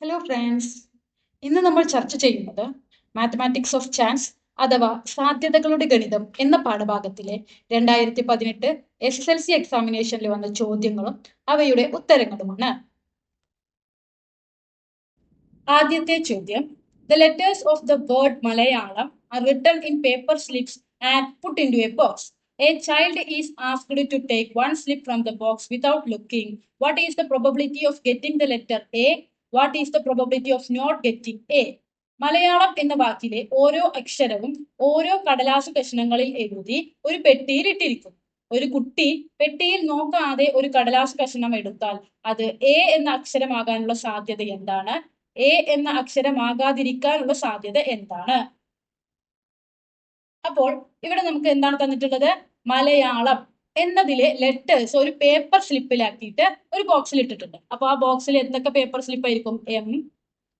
Hello friends ഇന്ന് നമ്മൾ ചർച്ച ചെയ്യുന്നത് മാത്തമാറ്റിക്സ് ഓഫ് ചാൻസ് അഥവാ സാധ്യതകളുടെ ഗണിതം എന്ന പാഠഭാഗത്തിലെ രണ്ടായിരത്തി പതിനെട്ട് എസ് എസ് എൽ സി എക്സാമിനേഷനിൽ വന്ന ചോദ്യങ്ങളും അവയുടെ ഉത്തരങ്ങളുമാണ്. ആദ്യത്തെ ചോദ്യം. The letters of the word Malayalam are written in paper slips and put into a box a child is asked to take one slip from the box without looking what is the probability of getting the letter A what is the probability of not getting A Malayalam എന്ന വാക്കിലെ ഓരോ അക്ഷരവും ഓരോ കടലാസ് കഷ്ണങ്ങളിൽ എഴുതി ഒരു പെട്ടിയിൽ ഇട്ടിരിക്കും. ഒരു കുട്ടി പെട്ടിയിൽ നോക്കാതെ ഒരു കടലാസ് കഷ്ണം എടുത്താൽ അത് എ എന്ന അക്ഷരമാകാനുള്ള സാധ്യത എന്താണ്? എ എന്ന അക്ഷരമാകാതിരിക്കാനുള്ള സാധ്യത എന്താണ്? അപ്പോൾ ഇവിടെ നമുക്ക് എന്താണ് തന്നിട്ടുള്ളത്? മലയാളം. എന്നതിലെ ലെറ്റേഴ്സ് ഒരു പേപ്പർ സ്ലിപ്പിലാക്കിയിട്ട് ഒരു ബോക്സിൽ ഇട്ടിട്ടുണ്ട്. അപ്പൊ ആ ബോക്സിൽ എന്തൊക്കെ പേപ്പർ സ്ലിപ്പ് ആയിരിക്കും? M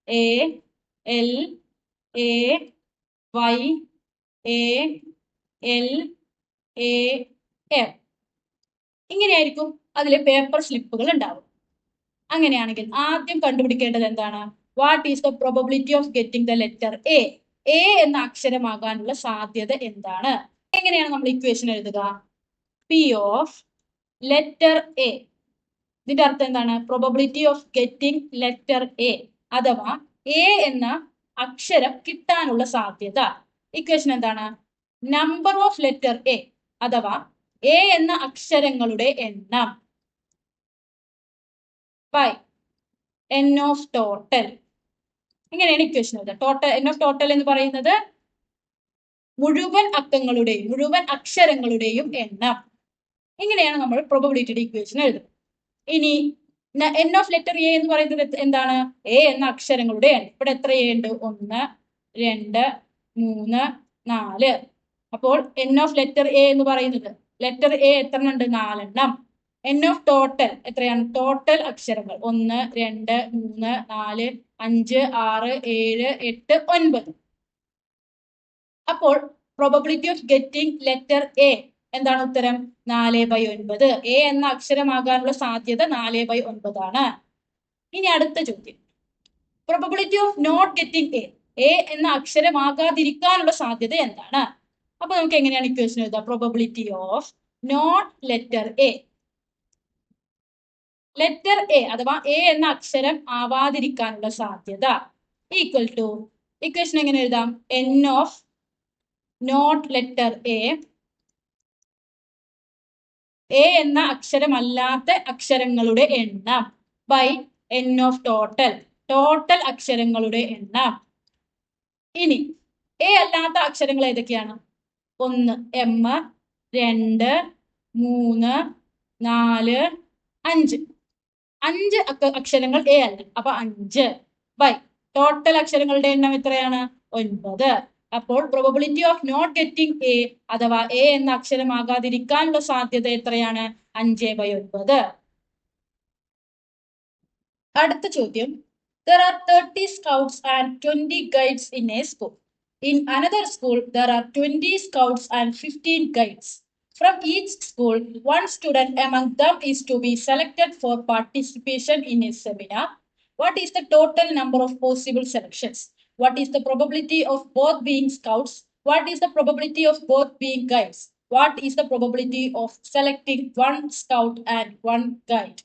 A L A Y A L A M ഇങ്ങനെയായിരിക്കും അതിലെ പേപ്പർ സ്ലിപ്പുകൾ ഉണ്ടാവും അങ്ങനെയാണെങ്കിൽ ആദ്യം കണ്ടുപിടിക്കേണ്ടത് എന്താണ്? What is the probability of getting the letter A A എന്ന അക്ഷരമാകാനുള്ള സാധ്യത എന്താണ്? എങ്ങനെയാണ് നമ്മൾ ഇക്വേഷൻ എഴുതുക? പി ഓഫ് ലെറ്റർ എ ഇതിന്റെ അർത്ഥം എന്താണ്? Probability of getting letter A അഥവാ എ എന്ന അക്ഷരം കിട്ടാനുള്ള സാധ്യത. ഇക്വേഷൻ എന്താണ്? നമ്പർ ഓഫ് ലെറ്റർ എ അഥവാ എ എന്ന അക്ഷരങ്ങളുടെ എണ്ണം. ബൈ എൻ ഓഫ് ടോട്ടൽ ഇങ്ങനെയാണ് ഇക്വേഷൻ എഴുതുക. ടോട്ടൽ എൻ ഓഫ് ടോട്ടൽ എന്ന് പറയുന്നത് മുഴുവൻ അക്കങ്ങളുടെയും മുഴുവൻ അക്ഷരങ്ങളുടെയും എണ്ണം. ഇങ്ങനെയാണ് നമ്മൾ പ്രൊബബിലിറ്റിയുടെ ഇക്വേഷൻ എഴുതുന്നത്. ഇനി എൻ ഓഫ് ലെറ്റർ എ എന്ന് പറയുന്നത് എന്താണ്? എ എന്ന അക്ഷരങ്ങളുടെ എണ്ണം ഇവിടെ എത്ര എ ഉണ്ട്? ഒന്ന് രണ്ട് മൂന്ന് നാല്. അപ്പോൾ എൻ ഓഫ് ലെറ്റർ എ എന്ന് പറയുന്നത് ലെറ്റർ എ എത്ര ഉണ്ട്? നാലെണ്ണം. എൻ ഓഫ് ടോട്ടൽ എത്രയാണ്? ടോട്ടൽ അക്ഷരങ്ങൾ. ഒന്ന് രണ്ട് മൂന്ന് നാല് അഞ്ച് ആറ് ഏഴ് എട്ട് ഒൻപത്. അപ്പോൾ probability of getting letter A എന്താണ് ഉത്തരം? നാല് ബൈ ഒൻപത്. എ എന്ന അക്ഷരമാകാനുള്ള സാധ്യത നാല് ബൈ ഒൻപതാണ്. ഇനി അടുത്ത ചോദ്യം. Probability of not getting A A എന്ന അക്ഷരമാകാതിരിക്കാനുള്ള സാധ്യത എന്താണ്? അപ്പൊ നമുക്ക് എങ്ങനെയാണ് ഇക്വേഷൻ എഴുതുക probability of not letter A letter A അഥവാ എ എന്ന അക്ഷരം ആവാതിരിക്കാനുള്ള സാധ്യത. ഈക്വൽ ടു ഇക്വേഷൻ എങ്ങനെ എഴുതാം? N of not letter A A എന്ന അക്ഷരമല്ലാത്ത അക്ഷരങ്ങളുടെ എണ്ണം by N of total total അക്ഷരങ്ങളുടെ എണ്ണം. ഇനി എ അല്ലാത്ത അക്ഷരങ്ങൾ ഏതൊക്കെയാണ്? ഒന്ന് എം രണ്ട് മൂന്ന് നാല് അഞ്ച്. അഞ്ച് അക്ഷരങ്ങൾ എ അല്ല. അപ്പൊ അഞ്ച്. ബൈ ടോട്ടൽ അക്ഷരങ്ങളുടെ എണ്ണം എത്രയാണ്? ഒൻപത്. അപ്പോൾ probability of not getting A അഥവാ എ എന്ന അക്ഷരമാകാതിരിക്കാനുള്ള സാധ്യത എത്രയാണ്? അഞ്ച് ബൈ ഒൻപത്. അടുത്ത ചോദ്യം. There are thirty scouts and twenty guides in a school in another school there are twenty scouts and fifteen guides From each school, one student among them is to be selected for participation in a seminar. What is the total number of possible selections? What is the probability of both being scouts? What is the probability of both being guides? What is the probability of selecting one scout and one guide?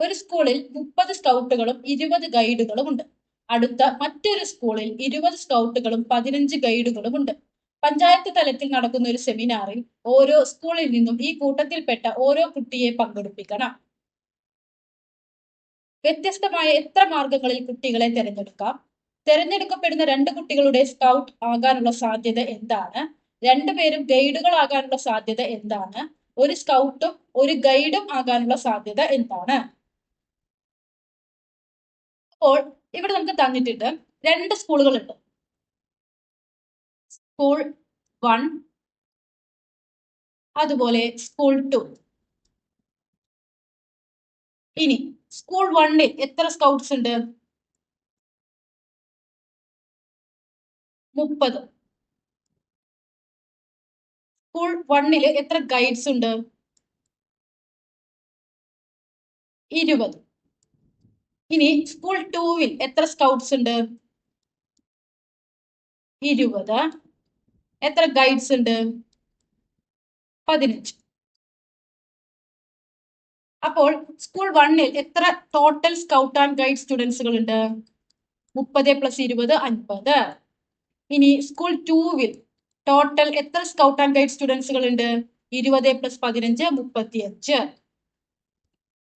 ഒരു സ്കൂളിൽ മുപ്പത് സ്കൗട്ടുകളും ഇരുപത് ഗൈഡുകളും ഉണ്ട് അടുത്ത മറ്റൊരു സ്കൂളിൽ ഇരുപത് സ്കൗട്ടുകളും പതിനഞ്ച് ഗൈഡുകളും ഉണ്ട് പഞ്ചായത്ത് തലത്തിൽ നടക്കുന്ന ഒരു സെമിനാറിൽ ഓരോ സ്കൂളിൽ നിന്നും ഈ കൂട്ടത്തിൽപ്പെട്ട ഓരോ കുട്ടിയെ പങ്കെടുപ്പിക്കണം വ്യത്യസ്തമായ എത്ര മാർഗങ്ങളിൽ കുട്ടികളെ തിരഞ്ഞെടുക്കാം തിരഞ്ഞെടുക്കപ്പെടുന്ന രണ്ട് കുട്ടികളുടെ സ്കൗട്ട് ആകാനുള്ള സാധ്യത എന്താണ്? രണ്ടുപേരും ഗൈഡുകളാകാനുള്ള സാധ്യത എന്താണ്? ഒരു സ്കൗട്ടും ഒരു ഗൈഡും ആകാനുള്ള സാധ്യത എന്താണ്? അപ്പോൾ ഇവിടെ നമുക്ക് തന്നിട്ടുണ്ട് രണ്ട് സ്കൂളുകളുണ്ട് സ്കൂൾ വൺ അതുപോലെ സ്കൂൾ ടു ഇനി സ്കൂൾ വണ്ണിൽ എത്ര സ്കൗട്ട്സ് ഉണ്ട്? മുപ്പത്. സ്കൂൾ വണ്ണിൽ എത്ര ഗൈഡ്സ് ഉണ്ട്? ഇരുപത്. ഇനി സ്കൂൾ ടൂവിൽ എത്ര സ്കൗട്ട്സ് ഉണ്ട്? ഇരുപത്. എത്ര ഗൈഡ്സ് ഉണ്ട്? പതിനഞ്ച്. അപ്പോൾ സ്കൂൾ വണ്ണിൽ എത്ര ടോട്ടൽ സ്കൗട്ട് ആൻഡ് ഗൈഡ് സ്റ്റുഡൻസുകൾ ഉണ്ട് മുപ്പത് പ്ലസ് ഇരുപത് അൻപത്. ഇനി സ്കൂൾ ടൂവിൽ ടോട്ടൽ എത്ര സ്കൗട്ട് ആൻഡ് ഗൈഡ് സ്റ്റുഡൻസുകൾ ഉണ്ട് ഇരുപത് പ്ലസ് പതിനഞ്ച് മുപ്പത്തിയഞ്ച്.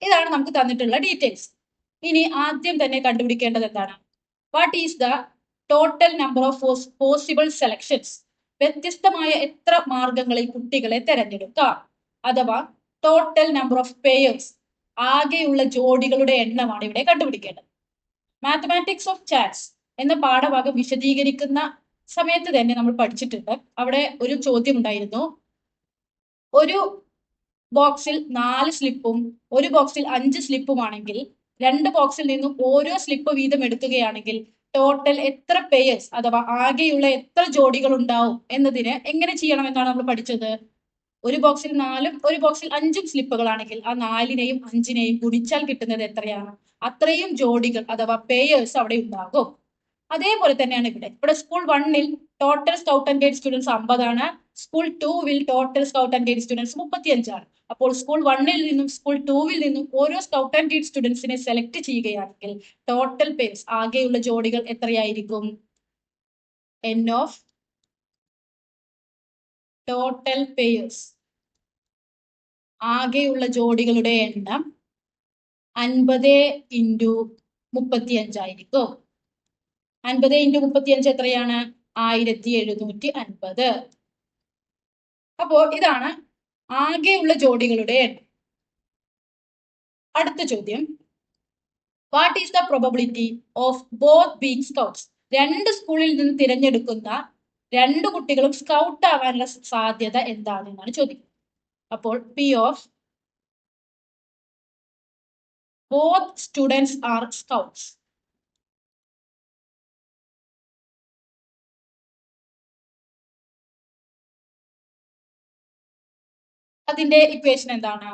ഇതാണ് നമുക്ക് തന്നിട്ടുള്ള ഡീറ്റെയിൽസ് ഇനി ആദ്യം തന്നെ കണ്ടുപിടിക്കേണ്ടത് എന്താണ്? What is the total number of possible selections വ്യത്യസ്തമായ എത്ര മാർഗങ്ങളിൽ കുട്ടികളെ തിരഞ്ഞെടുക്കാം? അഥവാ ടോട്ടൽ നമ്പർ ഓഫ് പേയേഴ്സ് ആകെയുള്ള ജോഡികളുടെ എണ്ണമാണ് ഇവിടെ കണ്ടുപിടിക്കേണ്ടത്. മാത്തമാറ്റിക്സ് ഓഫ് ചാൻസ് എന്ന പാഠഭാഗം വിശദീകരിക്കുന്ന സമയത്ത് തന്നെ നമ്മൾ പഠിച്ചിട്ടുണ്ട്. അവിടെ ഒരു ചോദ്യം ഉണ്ടായിരുന്നു ഒരു ബോക്സിൽ നാല് സ്ലിപ്പും ഒരു ബോക്സിൽ അഞ്ച് സ്ലിപ്പുമാണെങ്കിൽ രണ്ട് ബോക്സിൽ നിന്നും ഓരോ സ്ലിപ്പ് വീതം എടുക്കുകയാണെങ്കിൽ ടോട്ടൽ എത്ര പേയേഴ്സ് അഥവാ ആകെയുള്ള എത്ര ജോഡികൾ ഉണ്ടാവും എന്നതിന് എങ്ങനെ ചെയ്യണമെന്നാണ് നമ്മൾ പഠിച്ചത്? ഒരു ബോക്സിൽ നാലും ഒരു ബോക്സിൽ അഞ്ചും സ്ലിപ്പുകളാണെങ്കിൽ ആ നാലിനെയും അഞ്ചിനെയും ഗുണിച്ചാൽ കിട്ടുന്നത് എത്രയാണ്? അത്രയും ജോഡികൾ അഥവാ പേയേഴ്സ് അവിടെ ഉണ്ടാകും. അതേപോലെ തന്നെയാണ് ഇവിടെ. ഇവിടെ സ്കൂൾ വണ്ണിൽ total scout and guide students അമ്പതാണ് school ടൂവിൽ total scout and guide students മുപ്പത്തിയഞ്ചാണ് അപ്പോൾ സ്കൂൾ വണ്ണിൽ നിന്നും സ്കൂൾ ടൂവിൽ നിന്നും ഓരോ സ്കൗട്ട് ആൻഡ് ഗൈഡ് സ്റ്റുഡൻസിനെ സെലക്ട് ചെയ്യുകയാണെങ്കിൽ ടോട്ടൽ പേഴ്സ് ആകെയുള്ള ജോഡികൾ എത്രയായിരിക്കും? എൻ ഓഫ് ടോട്ടൽ പേയേഴ്സ് ആകെയുള്ള ജോഡികളുടെ എണ്ണം അൻപത് ഇന്റു മുപ്പത്തിയഞ്ചായിരിക്കും അൻപത് ഇന്റു മുപ്പത്തിയഞ്ച് എത്രയാണ്? ആയിരത്തി എഴുന്നൂറ്റി അൻപത്. അപ്പോ ഇതാണ് ആകെയുള്ള ജോഡികളുടെ എണ്ണം. അടുത്ത ചോദ്യം. What is the probability of both being scouts രണ്ട് സ്കൂളിൽ നിന്ന് തിരഞ്ഞെടുക്കുന്ന രണ്ട് കുട്ടികളും സ്കൗട്ട് ആവാനുള്ള സാധ്യത എന്താണെന്നാണ് ചോദ്യം. അപ്പോൾ P of both students are scouts അതിന്റെ ഇക്വേഷൻ എന്താണ്?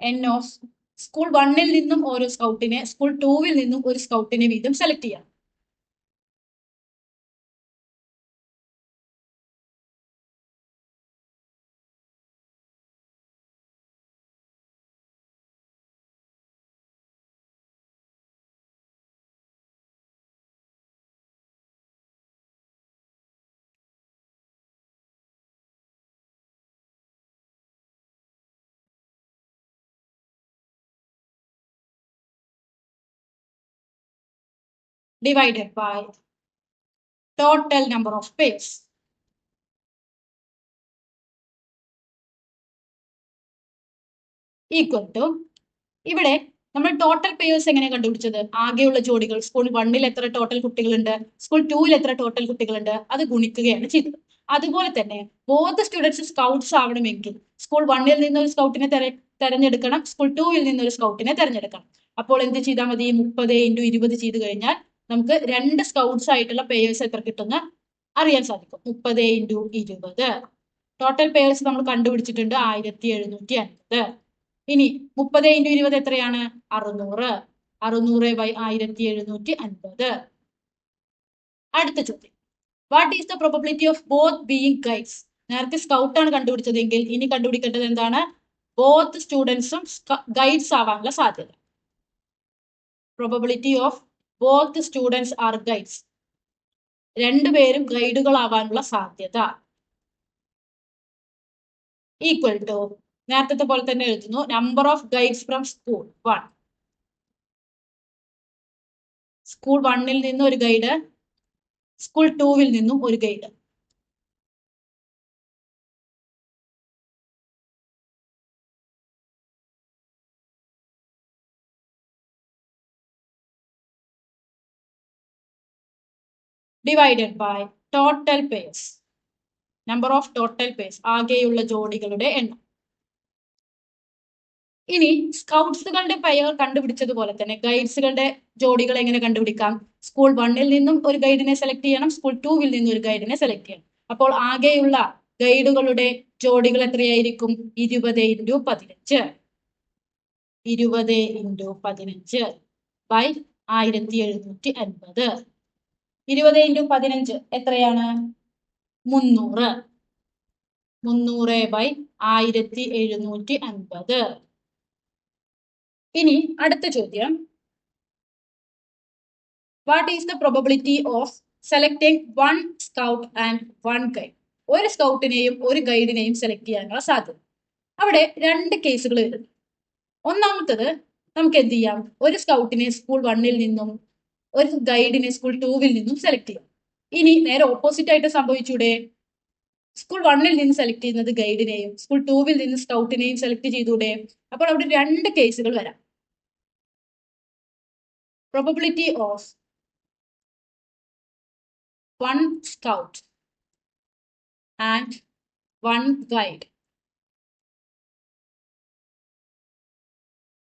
എൻ ഓഫ് സ്കൂൾ വണ്ണിൽ നിന്നും ഓരോ സ്കൗട്ടിനെ സ്കൂൾ ടൂവിൽ നിന്നും ഒരു സ്കൗട്ടിനെ വീതം സെലക്ട് ചെയ്യാം. Divided by total number of pairs. Equal to ഇവിടെ നമ്മൾ ടോട്ടൽ പേയേഴ്സ് എങ്ങനെ കണ്ടുപിടിച്ചത്? ആകെയുള്ള ജോഡികൾ സ്കൂൾ വണ്ണിൽ എത്ര ടോട്ടൽ കുട്ടികളുണ്ട്? സ്കൂൾ ടൂവിൽ എത്ര ടോട്ടൽ കുട്ടികളുണ്ട്? അത് ഗുണിക്കുകയാണ് ചെയ്തത്. അതുപോലെ തന്നെ ബോത്ത് സ്റ്റുഡൻസ് സ്കൗട്ട്സ് ആവണമെങ്കിൽ സ്കൂൾ വണ്ണിൽ നിന്ന് ഒരു സ്കൗട്ടിനെ തെര തെരഞ്ഞെടുക്കണം സ്കൂൾ ടൂവിൽ നിന്ന് ഒരു സ്കൗട്ടിനെ തെരഞ്ഞെടുക്കണം. അപ്പോൾ എന്ത് ചെയ്താൽ മതി? മുപ്പത് ഇന്റു ഇരുപത് ചെയ്ത് കഴിഞ്ഞാൽ നമുക്ക് രണ്ട് സ്കൗട്ട്സ് ആയിട്ടുള്ള പേയേഴ്സ് എത്ര കിട്ടുന്ന അറിയാൻ സാധിക്കും. മുപ്പത് ഇന്റു ഇരുപത്. ടോട്ടൽ പേയേഴ്സ് നമ്മൾ കണ്ടുപിടിച്ചിട്ടുണ്ട് ആയിരത്തി എഴുന്നൂറ്റി അൻപത്. ഇനി മുപ്പത് ഇന്റു ഇരുപത് എത്രയാണ്? അറുന്നൂറ്. അറുന്നൂറ് ബൈ ആയിരത്തി എഴുന്നൂറ്റി അൻപത്. അടുത്ത ചോദ്യം. What is the probability of both being guides നേരത്തെ സ്കൗട്ട് ആണ് കണ്ടുപിടിച്ചതെങ്കിൽ ഇനി കണ്ടുപിടിക്കേണ്ടത് എന്താണ്? ബോത്ത് സ്റ്റുഡൻസും ഗൈഡ്സ് ആവാനുള്ള സാധ്യത. Probability of both students are guides രണ്ടുപേരും ഗൈഡുകളാവാനുള്ള സാധ്യത. ഈക്വൽ ടു നേരത്തെ പോലെ തന്നെ എഴുതുന്നു. Number of guides from school one school വണ്ണിൽ നിന്നും ഒരു ഗൈഡ് സ്കൂൾ ടൂവിൽ നിന്നും ഒരു guide divided by total pairs number of total pairs ആകെയുള്ള ജോഡികളുടെ എണ്ണം. ഇനി സ്കൗട്ട്സുകളുടെ പെയർ കണ്ടുപിടിച്ചതുപോലെ തന്നെ ഗൈഡ്സുകളുടെ ജോഡികൾ എങ്ങനെ കണ്ടുപിടിക്കാം? സ്കൂൾ വണ്ണിൽ നിന്നും ഒരു ഗൈഡിനെ സെലക്ട് ചെയ്യണം. സ്കൂൾ ടൂവിൽ നിന്നും ഒരു ഗൈഡിനെ സെലക്ട് ചെയ്യണം. അപ്പോൾ ആകെയുള്ള ഗൈഡുകളുടെ ജോഡികൾ എത്രയായിരിക്കും? ഇരുപത് ഇന്റു പതിനഞ്ച്. ഇരുപത് ഇന്റു പതിനഞ്ച് ബൈ ആയിരത്തി എഴുന്നൂറ്റി അൻപത്. ഇരുപത് ഇന്റു പതിനഞ്ച് എത്രയാണ്? മുന്നൂറ്. മുന്നൂറ് ബൈ ആയിരത്തി എഴുന്നൂറ്റി അൻപത്. ഇനി അടുത്ത ചോദ്യം. What is the probability of selecting one scout and one guide ഒരു സ്കൗട്ടിനെയും ഒരു ഗൈഡിനെയും സെലക്ട് ചെയ്യാനുള്ള സാധ്യത. അവിടെ രണ്ട് കേസുകൾ വരുന്നു ഒന്നാമത്തത് നമുക്ക് എന്ത് ചെയ്യാം? ഒരു സ്കൗട്ടിനെ സ്കൂൾ വണ്ണിൽ നിന്നും ഒരു ഗൈഡിനെ സ്കൂൾ ടൂവിൽ നിന്നും സെലക്ട് ചെയ്യാം. ഇനി നേരെ ഓപ്പോസിറ്റ് ആയിട്ട് സംഭവിച്ചൂടെ? സ്കൂൾ വണ്ണിൽ നിന്ന് സെലക്ട് ചെയ്യുന്നത് ഗൈഡിനെയും സ്കൂൾ ടൂവിൽ നിന്ന് സ്കൗട്ടിനെയും സെലക്ട് ചെയ്തൂടെ? അപ്പോൾ അവിടെ രണ്ട് കേസുകൾ വരാം. probability of one scout and one guide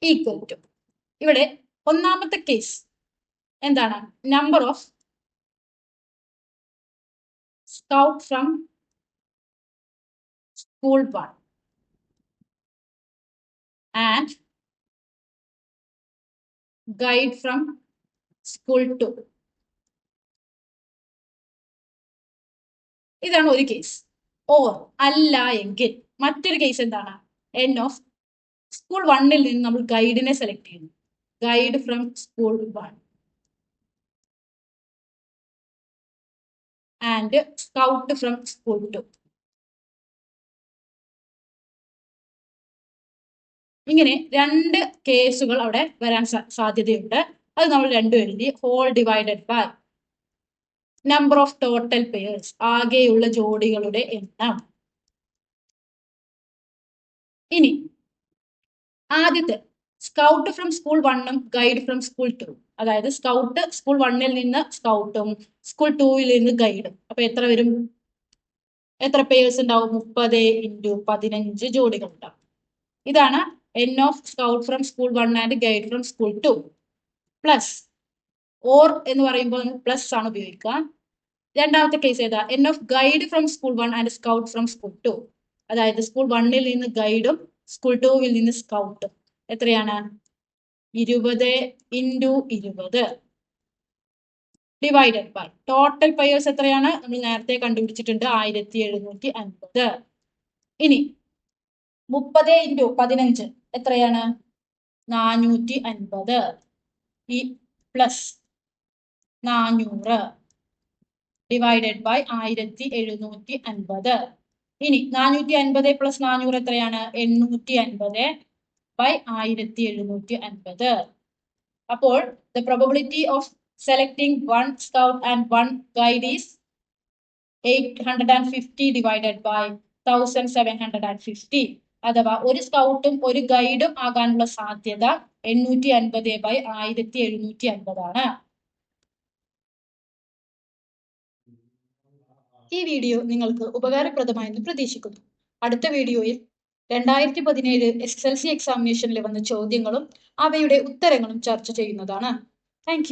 equal to. ഇവിടെ ഒന്നാമത്തെ കേസ് എന്താണ്? Number of scout from school one and guide from school two ഇതാണ് ഒരു കേസ് ഓർ അല്ല എങ്കിൽ മറ്റൊരു കേസ് എന്താണ്? എൻ ഓഫ് സ്കൂൾ വണ്ണിൽ നിന്ന് നമ്മൾ ഗൈഡിനെ സെലക്ട് ചെയ്യുന്നു. Guide from school one and scout from school two ഇങ്ങനെ രണ്ട് കേസുകൾ അവിടെ വരാൻ സാധ്യതയുണ്ട്. അത് നമ്മൾ രണ്ടും എഴുതി. Whole divided by number of total pairs ആകെയുള്ള ജോഡികളുടെ എണ്ണം. ഇനി ആദ്യത്തെ സ്കൗട്ട് ഫ്രം സ്കൂൾ വണ്ണും ഗൈഡ് ഫ്രം സ്കൂൾ ടു അതായത് സ്കൗട്ട് സ്കൂൾ വണ്ണിൽ നിന്ന് സ്കൗട്ടും സ്കൂൾ ടൂവിൽ നിന്ന് ഗൈഡും അപ്പൊ എത്ര വരും? എത്ര പേഴ്സ് ഉണ്ടാവും? മുപ്പത് ഇന്റു പതിനഞ്ച് ജോഡികൾ ഉണ്ടാവും. ഇതാണ് N of scout from school one and guide from school two plus or എന്ന് പറയുമ്പോൾ പ്ലസ് ആണ് ഉപയോഗിക്കുക. രണ്ടാമത്തെ കേസ് ഏതാ? N of guide from school one and scout from school two അതായത് സ്കൂൾ വണ്ണിൽ നിന്ന് ഗൈഡും സ്കൂൾ ടൂവിൽ നിന്ന് സ്കൗട്ടും എത്രയാണ്? ഇരുപത് ഇന്റു ഇരുപത്. ഡിവൈഡഡ് ബൈ ടോട്ടൽ പയേഴ്സ് എത്രയാണ്? നമ്മൾ നേരത്തെ കണ്ടുപിടിച്ചിട്ടുണ്ട് ആയിരത്തി എഴുന്നൂറ്റി അൻപത് ഇനി മുപ്പത് ഇന്റു പതിനഞ്ച് എത്രയാണ്? നാനൂറ്റി അൻപത് ഈ പ്ലസ് നാനൂറ്. ഡിവൈഡഡ് ബൈ ആയിരത്തി എഴുന്നൂറ്റി അൻപത് ഇനി നാനൂറ്റി അൻപത് പ്ലസ് നാനൂറ് എത്രയാണ്? എണ്ണൂറ്റി അൻപത് ബൈ ആയിരത്തി എഴുന്നൂറ്റി അൻപത് അപ്പോൾ the probability of selecting one scout and one guide is eight hundred and fifty divided by thousand seven hundred and fifty അഥവാ ഒരു സ്കൗട്ടും ഒരു ഗൈഡും ആകാനുള്ള സാധ്യത എണ്ണൂറ്റി അൻപത് ബൈ ആയിരത്തി എഴുന്നൂറ്റി അൻപതാണ് ഈ വീഡിയോ നിങ്ങൾക്ക് ഉപകാരപ്രദമായെന്ന് പ്രതീക്ഷിക്കുന്നു. അടുത്ത വീഡിയോയിൽ രണ്ടായിരത്തി പതിനേഴ് എസ് എൽ സി എക്സാമിനേഷനിൽ വന്ന ചോദ്യങ്ങളും അവയുടെ ഉത്തരങ്ങളും ചർച്ച ചെയ്യുന്നതാണ്. താങ്ക്